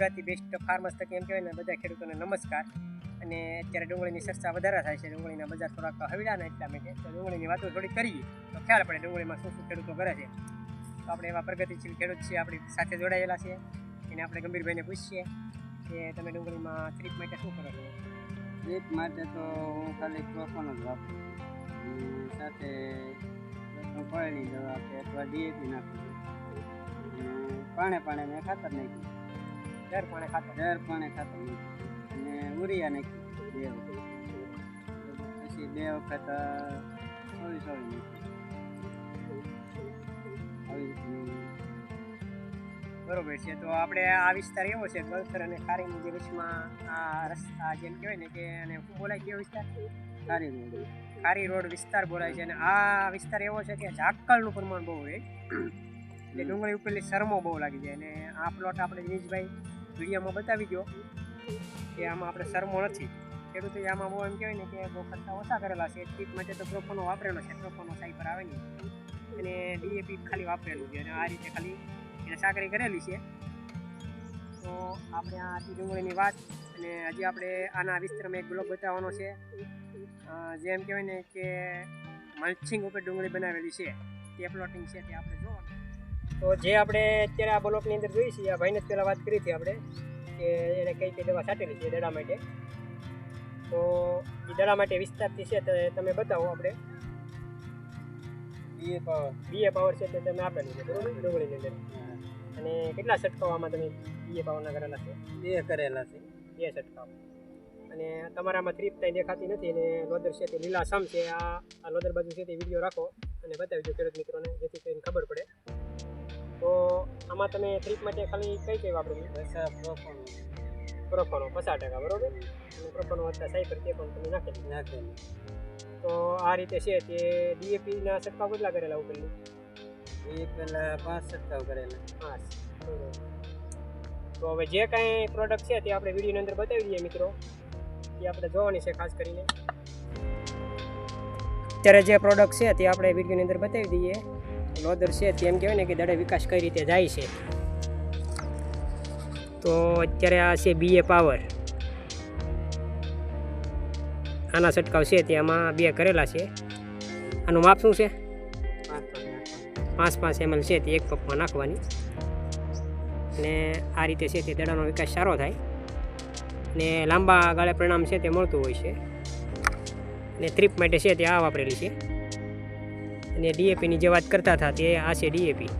Gujarati best farmers તકે એમ કહેવાય ને બધા ખેડૂતોને નમસ્કાર. અને અત્યારે ડુંગળીની સસ્તા વધારે થાય છે, ડુંગળીના બજાર થોડાક હવિડાના એટલા માટે. તો ડુંગળીની વાતો થોડી કરીએ. તો ખ્યાલ પડે ડુંગળીમાં શું શું ખેડૂતો કરે છે. તો આપણે એવા પ્રગતિશીલ ખેડૂત છીએ, આપણી સાથે જોડાયેલા છે. એને આપણે ગંભીરભાઈને પૂછીએ કે તમે ડુંગળીમાં ટ્રીપ માટે શું કરો છો? ટ્રીપ માટે તો હું ખાલી પ્રોફોન જ વાપરું સાથે કોયની દવા કે અથવા ડીએપી નાખું પાણે પાણે મેં ખાતર નાખ્યું. પાણે ખાતર દર પાણે ખાતર અને ઉરિયા નાખ્યું. બે વખત. પછી બે વખત બરોબર છે. તો આપણે આ વિસ્તાર એવો છે ગલથર અને ખારીની જે વચમાં આ રસ્તા જેમ કહેવાય ને કે અને બોલાય કેવો વિસ્તાર? ખારી રોડ. ખારી રોડ વિસ્તાર બોલાય છે. અને આ વિસ્તાર એવો છે કે ઝાકળનું પ્રમાણ બહુ હોય. એટલે ડુંગળી ઉપરલી શરમો બહુ લાગી જાય. અને આ પ્લોટ આપણે દિનેશભાઈ વિડીયોમાં બતાવી ગયો કે આમાં આપણે શરમો નથી. ખેડૂતો આમાં બહુ એમ કહેવાય ને કે બહુ ખર્ચા ઓછા કરેલા છે. ટ્રીપ માટે તો પ્રોફોનો વાપરેલો છે. પ્રોફોનો સાઈપર આવે નહીં. અને ડીએપી ખાલી વાપરેલું છે અને આ રીતે ખાલી એને સાકરી કરેલી છે. તો આપણે આ ડુંગળીની વાત અને હજી આપણે આના વિસ્તારમાં એક બ્લોક બતાવવાનો છે. જેમ કહેવાય ને કે મલ્ચિંગ ઉપર ડુંગળી બનાવેલી છે. તે પ્લોટિંગ છે તે આપણે જોવાનું. તો જે આપણે અત્યારે આ બ્લોકની અંદર જોઈ છીએ આ ભાઈને જ પહેલાં વાત કરી હતી આપણે કે એને કઈ કઈ દવા છાંટેલી છે દડા માટે. તો એ દડા માટે વિસ્તારથી છે તો તમે બતાવો આપણે. એ પાવર. બીએ પાવર છે તે તમે આપેલું છે બરોબર? ડુંગળીની અંદર. અને કેટલા છંટકાવ આમાં તમે બીએ પાવરના કરેલા છે? બે કરેલા છે. બે છંટકાવ. અને તમારામાં થ્રીપ દેખાતી નથી અને લોદર છે તે લીલા સમ છે આ આ લોદર બાજુ છે તે વીડિયો રાખો અને બતાવી દો ખેડૂત મિત્રોને જેથી કરીને ખબર પડે. તો આમાં તમે ટ્રીપ માટે ખાલી કઈ કઈ વાપરેલી દશા પ્રોફોન પચાસ ટકા બરોબર? અને પ્રોફોનો વધતા સાઈપર તે પણ તમે નાખી નાખેલી. તો આ રીતે છે તે ડીએપીના છંટકાવ કેટલા કરેલા ઉપરની? પેલા પાંચ છંટકાવ કરેલા. પાંચ તો હવે જે કાંઈ પ્રોડક્ટ છે તે આપણે વિડીયોની અંદર બતાવી દઈએ મિત્રો. એ આપણે જોવાની છે ખાસ કરીને. અત્યારે જે પ્રોડક્ટ છે તે આપણે વિડીયોની અંદર બતાવી દઈએ. લોદર છે તેમ કહેવાય ને કે દડે વિકાસ કઈ રીતે જાય છે. તો અત્યારે આ છે બીએ પાવર આના છંટકાવ છે તેમાં બે કરેલા છે. આનું માપ શું છે? પાંચ પાંચ એમએલ છે તે એક પગમાં નાખવાની. અને આ રીતે છે તે દડાનો વિકાસ સારો થાય. ને લાંબા ગાળે પરિણામ છે તે મળતું હોય છે. અને થ્રીપ માટે છે તે આ વાપરેલી છે. અને ડીએપીની જે વાત કરતા હતા તે આ છે ડીએપી.